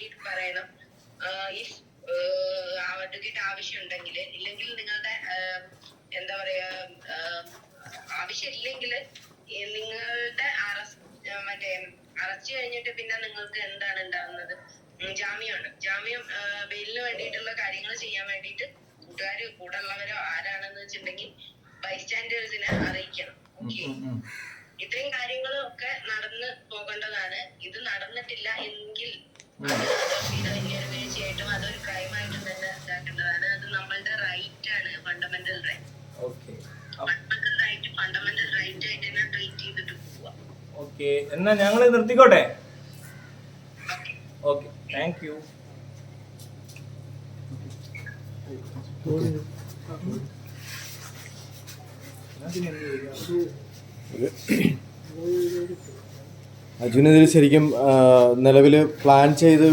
വേണ്ടിയിട്ട് പറയണം. If advocate ആവശ്യമുണ്ടെങ്കിൽ ഇല്ലെങ്കിൽ നിങ്ങളുടെ എന്താ പറയാ ആവശ്യമില്ലെങ്കിൽ നിങ്ങളുടെ അറസ്റ്റ് മറ്റേ അറസ്റ്റ് കഴിഞ്ഞിട്ട് പിന്നെ നിങ്ങൾക്ക് എന്താണ് ഉണ്ടാവുന്നത്? ഉം, ജാമ്യമാണ്. ജാമ്യം ബെയിലിന് വേണ്ടിയിട്ടുള്ള കാര്യങ്ങൾ ചെയ്യാൻ വേണ്ടിയിട്ട് കൂട്ടുകാര് കൂടെ ഉള്ളവരോ ആരാണെന്ന് വെച്ചിട്ടുണ്ടെങ്കിൽ ബൈസ്റ്റാൻഡേഴ്സിനെ അറിയിക്കണം. ഓക്കെ ഇത്രയും കാര്യങ്ങളും ഒക്കെ നടന്ന് പോകേണ്ടതാണ്. ഇത് നടന്നിട്ടില്ല എങ്കിൽ അത് റൈറ്റ് ആണ് fundamental right right fundamental right treat ചെയ്തിട്ട് എന്നാ ഞങ്ങൾ നിർത്തിക്കോട്ടെ ഓക്കെ താങ്ക് യു അജുനെതിരെ ശരിക്കും നിലവിൽ പ്ലാൻ ചെയ്ത്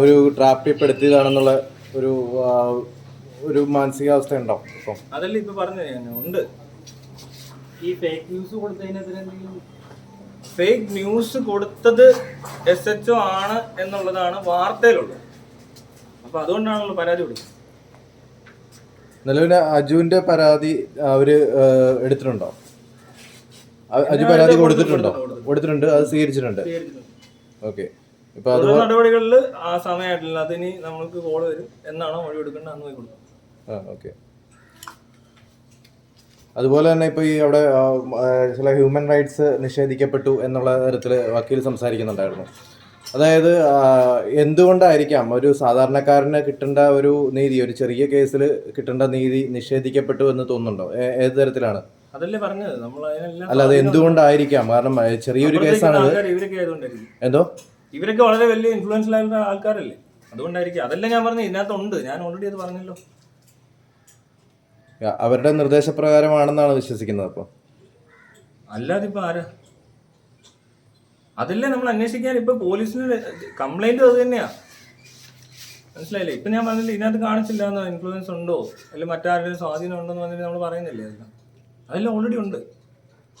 ഒരു ഒരു ട്രാപ്പിൽപ്പെടുത്തിയതാണെന്നുള്ള ഒരു ഒരു മാനസികാവസ്ഥ ഉണ്ടോ ഇപ്പം? അതല്ലേ ഇപ്പൊ പറഞ്ഞത് ഞാൻ ഉണ്ട്. ഈ ഫേക്ക് ന്യൂസ് കൊടുത്തതിനെതിരെ ഫേക്ക് ന്യൂസ് കൊടുത്തത് എസ് എച്ച് ഒ ആണ് എന്നുള്ളതാണ് വാർത്തയിലുള്ളത്. അപ്പൊ അതുകൊണ്ടാണല്ലോ പരാതി കൊടുക്കുന്നത് നിലവിൽ അജുവിന്റെ പരാതി അവർ എടുത്തിട്ടുണ്ടോ? അജു പരാതി കൊടുത്തിട്ടുണ്ടോ? കൊടുത്തിട്ടുണ്ട് അത് സ്വീകരിച്ചിട്ടുണ്ട്. ഓക്കെ ഇപ്പൊ അത് നടപടികളിൽ ആ സമയമായിട്ടില്ല. അതിനി നമ്മൾക്ക് കോൾ വരും. എന്നാണോ മൊഴി കൊടുക്കേണ്ടത്? അന്ന് പോയി കൊടുക്കും. ആ ഓക്കെ അതുപോലെ തന്നെ ഇപ്പോൾ ഈ അവിടെ ചില ഹ്യൂമൻ റൈറ്റ്സ് നിഷേധിക്കപ്പെട്ടു എന്നുള്ള തരത്തിൽ വക്കീൽ സംസാരിക്കുന്നുണ്ടായിരുന്നു. അതായത് എന്തുകൊണ്ടായിരിക്കാം ഒരു സാധാരണക്കാരന് കിട്ടേണ്ട ഒരു നീതി ഒരു ചെറിയ കേസിൽ കിട്ടേണ്ട നീതി നിഷേധിക്കപ്പെട്ടു എന്ന് തോന്നുന്നുണ്ടോ? ഏത് തരത്തിലാണ്? അതല്ലേ പറഞ്ഞത്? നമ്മൾ അതിനെല്ലാം അല്ല അത് എന്തുകൊണ്ടായിരിക്കാം? കാരണം ചെറിയൊരു കേസാണ് ആൾക്കാർ ഇവരൊക്കെ ആയതുകൊണ്ടായിരിക്കും. എന്തോ? ഇവരൊക്കെ വളരെ വലിയ ഇൻഫ്ലുവൻഷ്യൽ ആയിട്ടുള്ള ആൾക്കാരല്ലേ. അതുകൊണ്ടായിരിക്കും. അതല്ലേ ഞാൻ പറഞ്ഞത്. ഇതിനകത്തുണ്ട്. ഞാൻ ഓൾറെഡി അത് പറഞ്ഞല്ലോ. അവരുടെ നിർദ്ദേശപ്രകാരമാണെന്നാണ് വിശ്വസിക്കുന്നത് അപ്പോൾ അല്ലാതെ ഇപ്പൊ ആരാ? അതല്ലേ നമ്മൾ അന്വേഷിക്കാൻ ഇപ്പൊ പോലീസിന് കംപ്ലൈന്റ് അത് തന്നെയാ. മനസ്സിലായില്ലേ? ഇപ്പൊ ഞാൻ പറഞ്ഞില്ല ഇതിനകത്ത് കാണിച്ചില്ല എന്നോ ഇൻഫ്ലുവൻസ് ഉണ്ടോ? അല്ലെങ്കിൽ മറ്റാരുടെ സ്വാധീനം ഉണ്ടോ എന്ന് പറഞ്ഞിട്ട് നമ്മൾ പറയുന്നില്ലേ? അതെല്ലാം അതെല്ലാം ഓൾറെഡി ഉണ്ട്.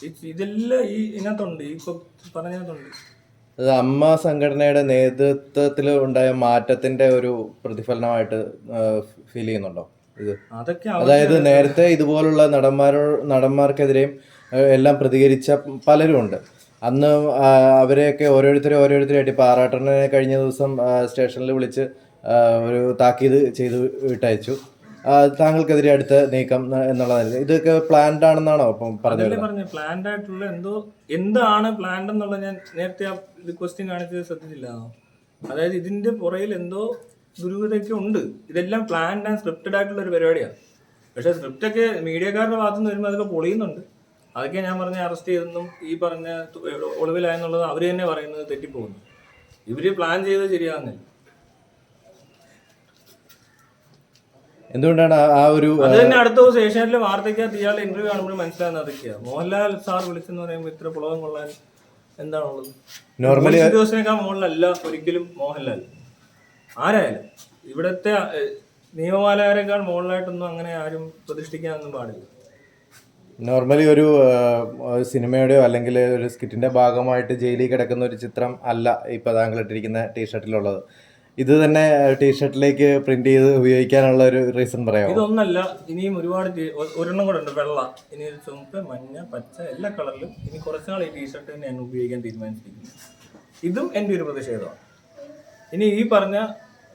ഇത് ഇതെല്ലാം ഈ ഇതിനകത്തുണ്ട്. ഈ ഇപ്പൊ പറഞ്ഞതിനകത്തുണ്ട്. അത് അമ്മ സംഘടനയുടെ നേതൃത്വത്തിൽ ഉണ്ടായ മാറ്റത്തിന്റെ ഒരു പ്രതിഫലനമായിട്ട് ഫീൽ ചെയ്യുന്നുണ്ടോ? ഇത് അതൊക്കെ അതായത് നേരത്തെ ഇതുപോലുള്ള നടന്മാരോ നടന്മാർക്കെതിരെയും എല്ലാം പ്രതികരിച്ച പലരും ഉണ്ട്. അന്ന് അവരെയൊക്കെ ഓരോരുത്തരെ ഓരോരുത്തരായിട്ട് ഇപ്പൊ ആറാട്ടനെ കഴിഞ്ഞ ദിവസം സ്റ്റേഷനിൽ വിളിച്ച് ഒരു താക്കീത് ചെയ്ത് വിട്ടയച്ചു. താങ്കൾക്കെതിരെ അടുത്ത നീക്കം എന്നുള്ളതല്ല ഇതൊക്കെ പ്ലാൻഡ് ആണെന്നാണോ അപ്പം പറഞ്ഞു പ്ലാന്റ് പ്ലാൻഡ് ആയിട്ടുള്ള എന്തോ എന്താണ് പ്ലാൻഡ് എന്നുള്ളത് ഞാൻ നേരത്തെ ആ ഇത് ക്വസ്റ്റ്യൻ കാണിച്ചത് ശ്രദ്ധിച്ചില്ല അതായത് ഇതിന്റെ പുറയിൽ എന്തോ ദുരൂഹതയൊക്കെ ഉണ്ട്. ഇതെല്ലാം പ്ലാൻഡ് ആൻഡ് സ്ക്രിപ്റ്റഡ് ആയിട്ടുള്ള ഒരു പരിപാടിയാണ് പക്ഷെ സ്ക്രിപ്റ്റൊക്കെ മീഡിയക്കാരുടെ ഭാഗത്തു നിന്ന് വരുമ്പോൾ അതൊക്കെ പൊളിയുന്നുണ്ട്. അതൊക്കെ ഞാൻ പറഞ്ഞ അറസ്റ്റ് ചെയ്തെന്നും ഈ പറഞ്ഞ ഒളിവിലായെന്നുള്ളത് അവർ തന്നെ പറയുന്നത് തെറ്റിപ്പോകുന്നു. ഇവർ പ്ലാൻ ചെയ്തത് ശരിയാകുന്നില്ല എന്തുകൊണ്ടാണ് ആ- ഒരു അത് തന്നെ അടുത്ത ദിവസം ഏഷ്യാനെറ്റിലെ വാർത്തയ്ക്കകത്ത് ഇയാളുടെ ഇന്റർവ്യൂ കാണുമ്പോൾ മനസ്സിലാകുന്ന അതൊക്കെയാണ് മോഹൻലാൽ സാർ വിളിച്ചെന്ന് പറയുമ്പോൾ ഇത്ര പുളകം കൊള്ളാൻ എന്താണുള്ളത്? നോർമലി ദിവസത്തിനേക്കാൾ മോഹൻലല്ല ഒരിക്കലും മോഹൻലാൽ. ആരായാലും. ഇവിടത്തെ നിയമപാലകരെക്കാൾ മോഹൻലായിട്ടൊന്നും അങ്ങനെ ആരും പ്രതിഷ്ഠിക്കാനൊന്നും പാടില്ല. നോർമലി ഒരു സിനിമയുടെയോ അല്ലെങ്കിൽ ഒരു സ്കിറ്റിന്റെ ഭാഗമായിട്ട് ജയിലിൽ കിടക്കുന്ന ഒരു ചിത്രം അല്ല ഇപ്പൊ താങ്കൾ ഇട്ടിരിക്കുന്ന ടീഷർട്ടിലുള്ളത് ഇത് തന്നെ ടീഷർട്ടിലേക്ക് പ്രിന്റ് ചെയ്ത് ഉപയോഗിക്കാനുള്ള ഒരു റീസൺ പറയാം ഇതൊന്നല്ല ഇനിയും ഒരുപാട് ഒരെണ്ണം കൂടെ ഉണ്ട് വെള്ള. ഇനി ഒരു ചുമപ്പ് മഞ്ഞ പച്ച എല്ലാ കളറിലും ഇനി കുറച്ചുനാൾ ഈ ടീഷർട്ട് തന്നെ ഞാൻ ഉപയോഗിക്കാൻ തീരുമാനിച്ചിരിക്കുന്നു. ഇതും എന്റെ ഒരു പ്രതിഷേധമാണ്. ഇനി ഈ പറഞ്ഞ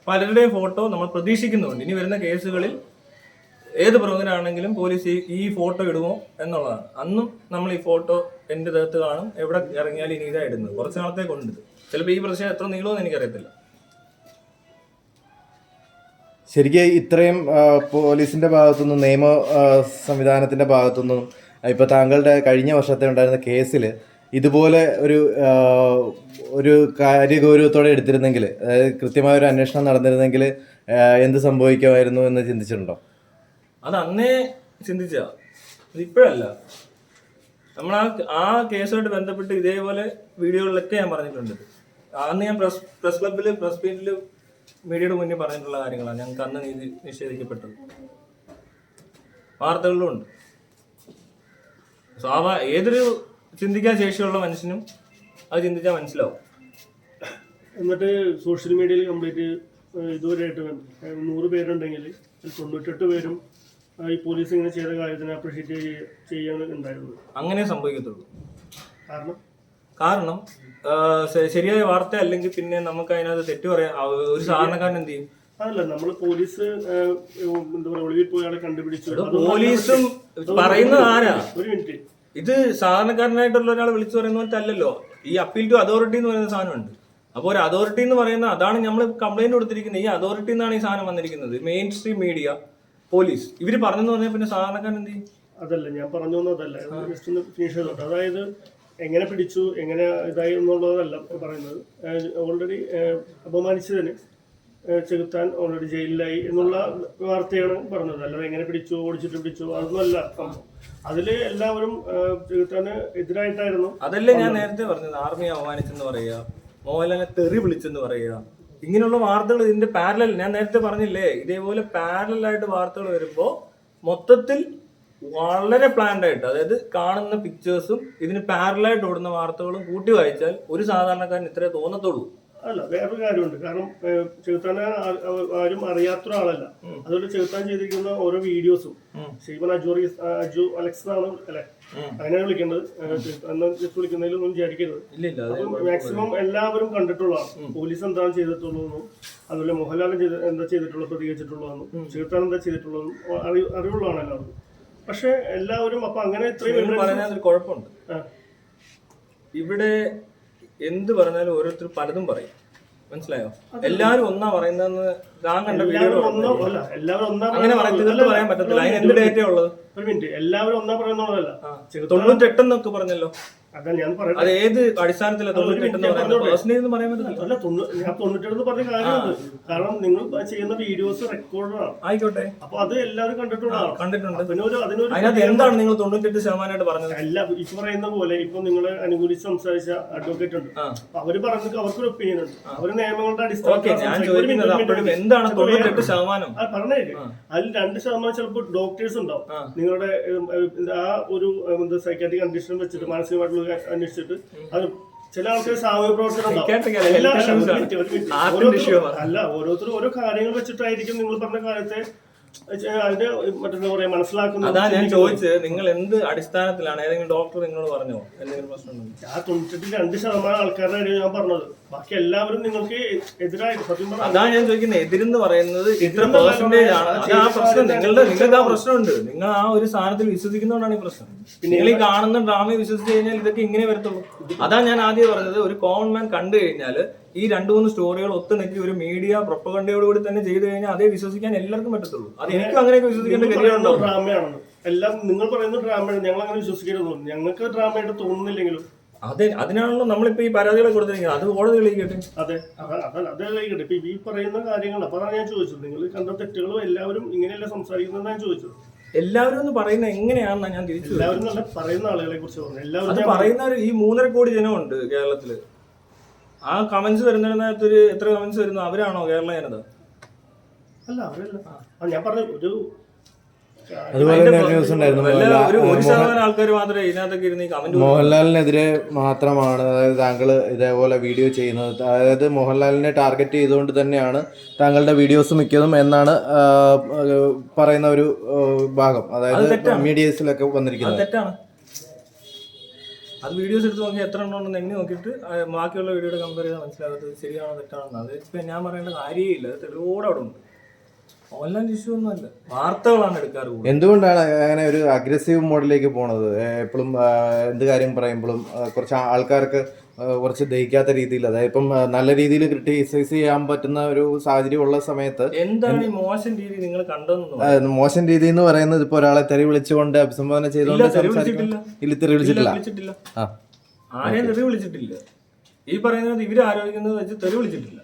പലരുടെയും ഫോട്ടോ നമ്മൾ പ്രതീക്ഷിക്കുന്നുണ്ട് ഇനി വരുന്ന കേസുകളിൽ ഏത് പ്രമുഖനാണെങ്കിലും പോലീസ് ഈ- ഫോട്ടോ ഇടുമോ എന്നുള്ളതാണ്. അന്നും നമ്മൾ ഈ ഫോട്ടോ എന്റെ ദേഹത്ത് കാണും എവിടെ ഇറങ്ങിയാലും ഇനി ഇതാ ഇടുന്നത്. കുറച്ച് നാളത്തേക്കുണ്ട് ചിലപ്പോൾ ഈ പ്രശ്നം എത്ര നീളമെന്ന് എനിക്കറിയത്തില്ല. ശരിക്കും ഇത്രയും പോലീസിന്റെ ഭാഗത്തുനിന്നും നിയമ സംവിധാനത്തിന്റെ ഭാഗത്തുനിന്നും ഇപ്പൊ താങ്കളുടെ കഴിഞ്ഞ വർഷത്തെ ഉണ്ടായിരുന്ന കേസിൽ ഇതുപോലെ ഒരു ഒരു കാര്യഗൗരവത്തോടെ എടുത്തിരുന്നെങ്കിൽ അതായത് കൃത്യമായ ഒരു അന്വേഷണം നടന്നിരുന്നെങ്കിൽ എന്ത് സംഭവിക്കുമായിരുന്നു എന്ന് ചിന്തിച്ചിട്ടുണ്ടോ? അത് അന്നേ ചിന്തിച്ച. ഇപ്പോഴല്ല. നമ്മൾ ആ ആ കേസുമായിട്ട് ബന്ധപ്പെട്ട് ഇതേപോലെ വീഡിയോകളിലൊക്കെ ഞാൻ പറഞ്ഞിട്ടുണ്ട്. അന്ന് ഞാൻ പ്രസ് പ്രസ് ക്ലബിൽ പ്രസ് മീറ്റിൽ മീഡിയയുടെ മുന്നിൽ പറഞ്ഞിട്ടുള്ള കാര്യങ്ങളാണ്. ഞങ്ങൾക്ക് അന്ന് നീതി നിഷേധിക്കപ്പെട്ടത്. വാർത്തകളിലും ഉണ്ട് സ്വാഭാ ഏതൊരു ചിന്തിക്കാൻ ശേഷിയുള്ള മനുഷ്യനും അത് ചിന്തിച്ചാൽ മനസ്സിലാവും. എന്നിട്ട് സോഷ്യൽ മീഡിയയിൽ കംപ്ലീറ്റ് ഇതുവരെയായിട്ട് ആയിട്ട് നൂറ് പേരുണ്ടെങ്കിൽ തൊണ്ണൂറ്റെട്ട് പേരും ഈ പോലീസ് ഇങ്ങനെ ചെയ്ത കാര്യത്തിന് അപ്രീഷിയേറ്റ് ചെയ്യാൻ ഉണ്ടായിരുന്നത് അങ്ങനെ സംഭവിക്കത്തുള്ളൂ. കാരണം? കാരണം ശരിയായ വാർത്ത അല്ലെങ്കിൽ പിന്നെ നമുക്ക് അതിനകത്ത് തെറ്റ് പറയാം ഒരു സാധാരണക്കാരൻ എന്ത് ചെയ്യും? അതല്ല നമ്മൾ പോലീസ് എന്താ പറയുക ഒളിവിൽ പോയ ആളെ കണ്ടുപിടിച്ചു. ഇത് പോലീസും പറയുന്നത് ആരാ? ഒരു മിനിറ്റ്. ഇത് സാധാരണക്കാരനായിട്ടുള്ള ഒരാൾ വിളിച്ചു പറയുന്ന പോലത്തെ അല്ലല്ലോ ഈ അപ്പീൽ ടു അതോറിറ്റി എന്ന് പറയുന്ന സാധനമുണ്ട് അപ്പോൾ ഒരു അതോറിറ്റി എന്ന് പറയുന്ന അതാണ് നമ്മൾ കംപ്ലൈന്റ് കൊടുത്തിരിക്കുന്നത് ഈ അതോറിറ്റി എന്നാണ് ഈ സാധനം വന്നിരിക്കുന്നത്. Mainstream media police. ഇവർ പറഞ്ഞെന്ന് പറഞ്ഞാൽ പിന്നെ സാധാരണക്കാരൻ എന്ത് ചെയ്യും? അതല്ല ഞാൻ പറഞ്ഞു അതല്ല ജസ്റ്റ് ഒന്ന് ഫിനിഷ് ചെയ്തോട്ടെ. അതായത് എങ്ങനെ പിടിച്ചു എങ്ങനെ ഇതായി എന്നുള്ളതല്ല പറയുന്നത്. ഓൾറെഡി അപമാനിച്ചതിന് ചെകുത്താൻ ഓൾറെഡി ജയിലിലായി എന്നുള്ള വാർത്തയാണ് പറഞ്ഞത്. അല്ലാതെ എങ്ങനെ പിടിച്ചു ഓടിച്ചിട്ട് പിടിച്ചു അതൊന്നുമല്ല അർത്ഥം അതിൽ എല്ലാവരും ചെകുത്താന് എതിരായിട്ടായിരുന്നു അതല്ലേ ഞാൻ നേരത്തെ പറഞ്ഞത്. ആർമി അപമാനിച്ചെന്ന് പറയുക മോഹൻലാലിനെ തെറി വിളിച്ചെന്ന് പറയുക ഇങ്ങനെയുള്ള വാർത്തകൾ ഇതിന്റെ പാരലൽ ഞാൻ നേരത്തെ പറഞ്ഞില്ലേ ഇതേപോലെ പാരലായിട്ട് വാർത്തകൾ വരുമ്പോൾ മൊത്തത്തിൽ വളരെ പ്ലാൻഡ് ആയിട്ട് അതായത് കാണുന്ന പിക്ചേഴ്സും ഇതിന് പാരലായിട്ട് ഓടുന്ന വാർത്തകളും കൂട്ടി വായിച്ചാൽ ഒരു സാധാരണക്കാരൻ ഇത്രേ തോന്നത്തുള്ളൂ. അല്ല വേറൊരു കാര്യമുണ്ട്. കാരണം ആ- ആരും അറിയാത്ത ഒരാളല്ല. അതുകൊണ്ട് ചെകുത്താൻ ചെയ്തിരിക്കുന്ന ഓരോ വീഡിയോസും ശ്രീമൻ അജു അജു അലക്സ് ആണ് അല്ലെ? അങ്ങനെയാണ് വിളിക്കേണ്ടത്. just വിളിക്കുന്നതിലൊന്നും വിചാരിക്കരുത്. മാക്സിമം എല്ലാവരും കണ്ടിട്ടുള്ളതാണ്. പോലീസ് എന്താണ് ചെയ്തിട്ടുള്ളതെന്നും അതുപോലെ മോഹൻലാലും ചെയ്ത എന്താ ചെയ്തിട്ടുള്ളത് പ്രതികരിച്ചിട്ടുള്ളതെന്നും ചെകുത്താൻ എന്താ ചെയ്തിട്ടുള്ളതെന്നും അറി അറിവുള്ളതാണ് എല്ലാവർക്കും. പക്ഷെ എല്ലാവരും അപ്പൊ അങ്ങനെ ഇത്രയും പറഞ്ഞാൽ ഒരു കുഴപ്പമുണ്ട്. ഇവിടെ എന്ത് പറഞ്ഞാലും ഓരോരുത്തർ പലതും പറയും. മനസ്സിലായോ? എല്ലാരും ഒന്നാ പറയുന്നതെന്ന് ഞാൻ കണ്ട വീഡിയോ എല്ലാവരും അങ്ങനെ തീർത്ത് പറയാൻ പറ്റത്തില്ല. അതിന് എന്ത് ഡേറ്റ ഉള്ളത്? ഒരു മിനിറ്റ്. എല്ലാവരും ഒന്നാ പറയുന്നുള്ളതല്ല തൊണ്ണൂറ്റെട്ടെന്നൊക്കെ പറഞ്ഞല്ലോ. ഞാൻ പറയുന്നത് അത് ഏത് അടിസ്ഥാനത്തിലാണ് എന്ന് പറയാൻ അല്ല ഞാൻ പറഞ്ഞ കാരണം നിങ്ങൾ ചെയ്യുന്ന വീഡിയോസ് റെക്കോർഡാണ് ആയിക്കോട്ടെ. അപ്പൊ അത് എല്ലാവരും കണ്ടിട്ടുണ്ടാവും കണ്ടിട്ടുണ്ട്. അതിനൊരു അതിനൊരു അതിനകത്ത് എന്താണ് നിങ്ങൾ തൊണ്ണൂറ്റെട്ട് ശതമാനമായിട്ട് പറഞ്ഞത്? അല്ല ഈ പറയുന്ന പോലെ ഇപ്പൊ നിങ്ങൾ അനുകൂലിച്ച് സംസാരിച്ച അഡ്വക്കേറ്റ് ഉണ്ട്. അവർ പറഞ്ഞ അവർക്കൊരു ഒപ്പീനിയൻ ഉണ്ട്. അവർ നിയമങ്ങളുടെ അടിസ്ഥാനം അടിസ്ഥാനത്തിൽ. എന്താണ് തൊണ്ണൂറ്റെട്ട് ശതമാനം? ആ, പറഞ്ഞേക്ക്. അതിൽ രണ്ട് ശതമാനം ചിലപ്പോൾ ഡോക്ടേഴ്സ് ഉണ്ടാവും. നിങ്ങളുടെ ആ ഒരു സൈക്കാട്രിക് കണ്ടീഷൻ വെച്ചിട്ട് മാനസികമായിട്ടുള്ള അന്വേഷിച്ചിട്ട് അത് ചില ആൾക്കാർ സാമൂഹ്യ പ്രവർത്തനം അല്ല ഓരോരുത്തരും ഓരോ കാര്യങ്ങൾ വെച്ചിട്ടായിരിക്കും നിങ്ങൾ പറഞ്ഞ കാര്യത്തെ ഏഹ്, അതിന്റെ മറ്റെന്താ പറയാ മനസ്സിലാക്കുന്നത് അതാ ഞാൻ. ചോദിച്ചത് നിങ്ങൾ എന്ത് അടിസ്ഥാനത്തിലാണ്? ഏതെങ്കിലും ഡോക്ടർ നിങ്ങളോട് പറഞ്ഞോ? എന്തെങ്കിലും പ്രശ്നം ആ തൊണ്ണൂറ്റെട്ട് രണ്ട് ശതമാനം ആൾക്കാരുടെ ഇടയിൽ ഞാൻ പറഞ്ഞത്. ബാക്കി എല്ലാവരും നിങ്ങൾക്ക് എതിരായിട്ട് സത്യം പറഞ്ഞാൽ അതാ ഞാൻ ചോദിക്കുന്നത് എതിരെന്ന് പറയുന്നത് ഇത്ര പേഴ്സന്റേജ് ആണ്. അത് ആ പ്രശ്നം നിങ്ങളുടെ നിങ്ങൾക്ക് ആ പ്രശ്നമുണ്ട്. നിങ്ങൾ ആ ഒരു സാധനത്തിൽ വിശ്വസിക്കുന്നതുകൊണ്ടാണ് ഈ പ്രശ്നം. നിങ്ങൾ ഈ കാണുന്ന ഡ്രാമയെ വിശ്വസിച്ച് കഴിഞ്ഞാൽ ഇതൊക്കെ ഇങ്ങനെ വരത്തുള്ളൂ. അതാ ഞാൻ ആദ്യം പറഞ്ഞത് ഒരു കോമൺ മാൻ കണ്ടു കഴിഞ്ഞാൽ ഈ രണ്ടു മൂന്ന് സ്റ്റോറികൾ ഒത്തുനെറ്റി ഒരു മീഡിയ പ്രൊപ്പകണ്ടയോടുകൂടി തന്നെ ചെയ്തു കഴിഞ്ഞാൽ അതേ വിശ്വസിക്കാൻ എല്ലാവർക്കും പറ്റത്തുള്ളൂ. അത് എനിക്കും അങ്ങനെയൊക്കെ വിശ്വസിക്കേണ്ട ഗതിയുണ്ടോ ഡ്രാമയാണ് എല്ലാം നിങ്ങൾ പറയുന്ന ഡ്രാമയാണ്. ഞങ്ങൾ അങ്ങനെ വിശ്വസിക്കരുത് ഞങ്ങൾക്ക് ഡ്രാമയായിട്ട് തോന്നുന്നില്ലെങ്കിലും. അതെ അതിനാണല്ലോ നമ്മളിപ്പോ ഈ പരാതികളെ കൊടുത്തിരിക്കുന്നത്. അത് കോടതി തെളിയിക്കട്ടെ. അതെ. അത- തെളിയിക്കട്ടെ. ഇപ്പൊ ഈ പറയുന്ന കാര്യങ്ങൾ അപ്പൊ അതാണ് ഞാൻ ചോദിച്ചത്. നിങ്ങൾ കണ്ട തെറ്റുകളും എല്ലാവരും ഇങ്ങനെയല്ല സംസാരിക്കുന്നത് ഞാൻ ചോദിച്ചത്. എല്ലാവരും എന്ന് പറയുന്നത് എങ്ങനെയാണെന്നാ ഞാൻ തിരിച്ചു എല്ലാവരും പറയുന്ന ആളുകളെ കുറിച്ച് പറഞ്ഞു. എല്ലാവരും പറയുന്ന ഈ മൂന്നര കോടി ജനമുണ്ട് കേരളത്തിൽ. ആ കമന്റ്സ് വരുന്നതിനകത്ത് ഒരു എത്ര കമന്റ്സ് വരുന്നു? അവരാണോ കേരള ജനത അല്ല അവരല്ല. ആ ഞാൻ പറഞ്ഞ ഒരു അതുപോലെ തന്നെ ഒരു ന്യൂസ് ഉണ്ടായിരുന്നു വല്ല ഒരു ഒരു മോഹൻ- ശതമാനം ആൾക്കാർ മാത്രമേ ഇതിനകത്തൊക്കെ ഇരുന്ന് ഈ കമന്റ് മോഹൻലാലിനെതിരെ മാത്രമാണ് അതായത് താങ്കൾ ഇതേപോലെ വീഡിയോ ചെയ്യുന്നത്. അതായത് മോഹൻലാലിനെ ടാർഗറ്റ് ചെയ്തുകൊണ്ട് തന്നെയാണ് താങ്കളുടെ വീഡിയോസ് മിക്കതും എന്നാണ് ആ, പറയുന്ന ഒരു ആ, ഭാഗം. അത് അതായത് തെറ്റാണ്. മീഡിയസിലൊക്കെ അത് വന്നിരിക്കുന്നത്. തെറ്റാണ്. അത് വീഡിയോസ് എടുത്ത് നോക്കി എത്ര ഉണ്ടെന്ന് എണ്ണി നോക്കിയിട്ട് ബാക്കിയുള്ള വീഡിയോയുടെ കമ്പയർ ചെയ്താൽ മനസ്സിലാകാത്തത് ശരിയാണോ തെറ്റാണോ അത് ഇപ്പം ഞാൻ പറയേണ്ട കാര്യമേ ഇല്ല അത് തെളിവോടെ അവിടെ ഉണ്ട്. ഓൺലൈൻ ഇഷ്യൂ ഒന്നുമല്ല വാർത്തകളാണ് എടുക്കാറ് എന്തുകൊണ്ടാണ് അങ്ങനെ ഒരു അഗ്രസീവ് മോഡിലേക്ക് പോണത്? എപ്പോഴും എന്ത് കാര്യം പറയുമ്പോഴും കുറച്ച് ആൾക്കാർക്ക് കുറച്ച് ദഹിക്കാത്ത രീതിയിൽ അതായത് ഇപ്പം നല്ല രീതിയിൽ ക്രിട്ടിസൈസ് ചെയ്യാൻ പറ്റുന്ന ഒരു സാഹചര്യം ഉള്ള സമയത്ത് എന്താണ് ഈ മോശം രീതി നിങ്ങൾ മോശം രീതി എന്ന് പറയുന്നത് ഇപ്പൊ ഒരാളെ തെറി വിളിച്ചുകൊണ്ട് അഭിസംബോധന ചെയ്തുകൊണ്ട് ഇല്ല, തെറി സംസാരിക്കും വിളിച്ചിട്ടില്ല. ഇല്ല തെറി വിളിച്ചിട്ടില്ല. വിളിച്ചിട്ടില്ല. ആ. ആരെയും തെറി വിളിച്ചിട്ടില്ല. ഈ പറയുന്നത് ഇവർ ആരോപിക്കുന്നത് വെച്ച് തെറി വിളിച്ചിട്ടില്ല.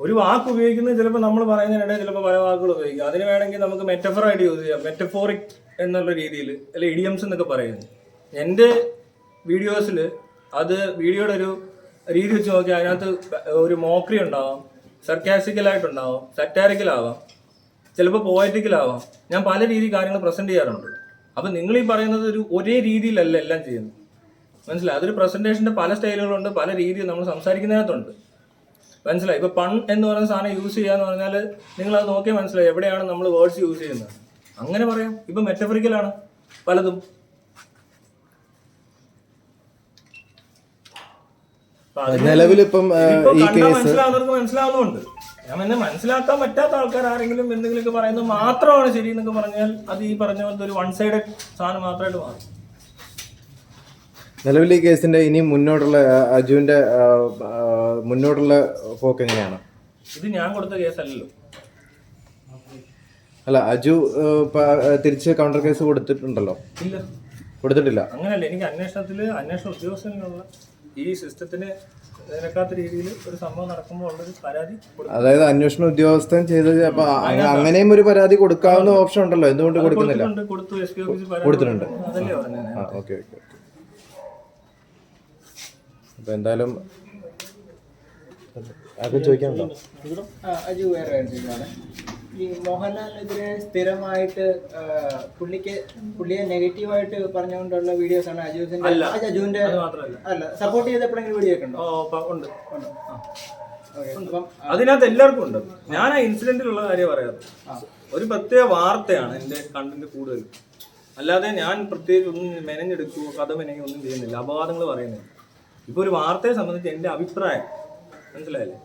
ഒരു വാക്ക് ഉപയോഗിക്കുന്നത് ചിലപ്പോൾ നമ്മൾ പറയുന്നതിനിടയിൽ ചിലപ്പോൾ പല വാക്കുകൾ ഉപയോഗിക്കും. അതിന് വേണമെങ്കിൽ നമുക്ക് മെറ്റഫർ ആയിട്ട് യൂസ് ചെയ്യാം. മെറ്റഫോറിക് എന്നുള്ള രീതിയിൽ അല്ലെ ഇഡിയംസ് എന്നൊക്കെ പറയുന്നത്. എന്റെ വീഡിയോസിൽ അത് വീഡിയോയുടെ ഒരു രീതി വെച്ച് നോക്കി അതിനകത്ത് ഒരു മോക്രി ഉണ്ടാവാം സർക്കാസിക്കലായിട്ടുണ്ടാവാം സറ്റാരിക്കലാവാം ചിലപ്പോൾ പോയറ്റിക്കലാവാം ഞാൻ പല രീതി കാര്യങ്ങൾ പ്രസന്റ് ചെയ്യാറുണ്ട്. അപ്പം നിങ്ങൾ ഈ പറയുന്നത് ഒരു ഒരേ രീതിയിലല്ല എല്ലാം ചെയ്യുന്നത്. മനസ്സിലായി? അതൊരു പ്രസന്റേഷന്റെ പല സ്റ്റൈലുകളുണ്ട് പല രീതിയിൽ നമ്മൾ സംസാരിക്കുന്നതിനകത്തുണ്ട്. മനസ്സിലായി? ഇപ്പം പൺ എന്ന് പറയുന്ന സാധനം യൂസ് ചെയ്യാന്ന് പറഞ്ഞാൽ നിങ്ങൾ അത് നോക്കിയാൽ മനസ്സിലായി എവിടെയാണ് നമ്മൾ വേർഡ്സ് യൂസ് ചെയ്യുന്നത്? അങ്ങനെ പറയാം. ഇപ്പം മെറ്റഫറിക്കലാണ് പലതും അപ്പൊ അതിന് നിലവിലിപ്പം ഈ കേസ് മനസ്സിലാവുന്നുണ്ട്. ഞാൻ എന്നെ മനസ്സിലാക്കാൻ പറ്റാത്ത ആൾക്കാർ ആരെങ്കിലും എന്തെങ്കിലുമൊക്കെ പറയുന്നത് മാത്രമാണ് ശരി എന്നൊക്കെ പറഞ്ഞാൽ അത് ഈ പറഞ്ഞ പോലത്തെ ഒരു വൺ സൈഡ് സാധനം മാത്രമായിട്ട് മാറും. നിലവിൽ ഈ കേസിന്റെ ഇനി മുന്നോട്ടുള്ള അജുവിന്റെ മുന്നോട്ടുള്ള പോക്ക് എങ്ങനെയാണ്? ഇത് ഞാൻ കൊടുത്ത കേസല്ലല്ലോ. അല്ല അജു തിരിച്ച് കൗണ്ടർ കേസ് കൊടുത്തിട്ടുണ്ടല്ലോ? ഇല്ല. കൊടുത്തിട്ടില്ല. അങ്ങനെയല്ല എനിക്ക് അന്വേഷണത്തിൽ അന്വേഷണ ഉദ്യോഗസ്ഥനുള്ള ഈ സിസ്റ്റത്തിന് നിരക്കാത്ത രീതിയിൽ ഒരു സംഭവം നടക്കുമ്പോൾ ഉള്ളൊരു പരാതി അതായത് അന്വേഷണ ഉദ്യോഗസ്ഥൻ ചെയ്തത് അപ്പൊ അങ്ങനെയും ഒരു പരാതി കൊടുക്കാവുന്ന ഓപ്ഷൻ ഉണ്ടല്ലോ എന്തുകൊണ്ട് കൊടുക്കുന്നില്ല കൊടുത്തിട്ടുണ്ട്, കൊടുത്തു എസ് പി ഓഫീസിൽ പരാതി കൊടുത്തിട്ടുണ്ട്. കൊടുത്തു. അതല്ലേ പറഞ്ഞത് ഓക്കെ ഓക്കെ അപ്പൊ എന്തായാലും ആർക്കും ചോദിക്കാനുണ്ടോ അജു വേറെ. ഈ മോഹൻലാലിനെതിരെ സ്ഥിരമായിട്ട് പുള്ളിക്ക് പുള്ളിയെ നെഗറ്റീവായിട്ട് പറഞ്ഞുകൊണ്ടുള്ള വീഡിയോസ് ആണ് അജുവിന്റെ അല്ല. അജുവിന്റെ മാത്രമല്ല. അല്ല സപ്പോർട്ട് ചെയ്ത് എപ്പോഴെങ്കിലും വീഡിയോ ഒക്കെ ഉണ്ടോ? ഉണ്ട്. അപ്പം അതിനകത്ത് എല്ലാവർക്കും ഉണ്ട്. ഞാൻ ആ ഇൻസിഡന്റിലുള്ള കാര്യം പറയാറ് ഒരു പ്രത്യേക വാർത്തയാണ് എന്റെ കണ്ടന്റ് കൂടുതൽ. അല്ലാതെ ഞാൻ പ്രത്യേകിച്ച് ഒന്നും മെനഞ്ഞെടുക്കുകയോ കഥ മെനയോ ഒന്നും ചെയ്യുന്നില്ല. അപവാദങ്ങൾ പറയുന്നില്ല. ഇപ്പൊ ഒരു വാർത്തയെ സംബന്ധിച്ച് എന്റെ അഭിപ്രായം. മനസ്സിലായില്ലേ?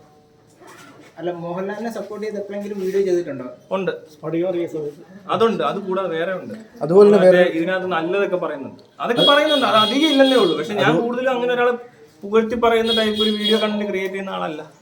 അല്ല മോഹൻലാലിനെ സപ്പോർട്ട് ചെയ്ത് എപ്പോഴെങ്കിലും വീഡിയോ ചെയ്തിട്ടുണ്ടോ? ഉണ്ട്. അതുണ്ട്. അത് കൂടാതെ വേറെ ഉണ്ട്. അതുപോലെ തന്നെ ഇതിനകത്ത് നല്ലതൊക്കെ പറയുന്നുണ്ട്. അതൊക്കെ പറയുന്നുണ്ട്. അത് അധികം ഇല്ലല്ലേ ഉള്ളൂ. പക്ഷെ ഞാൻ കൂടുതലും അങ്ങനെ ഒരാൾ പുകഴ്ത്തി പറയുന്ന ടൈപ്പ് ഒരു വീഡിയോ കണ്ടന്റ് ക്രിയേറ്റ് ചെയ്യുന്ന ആളല്ല.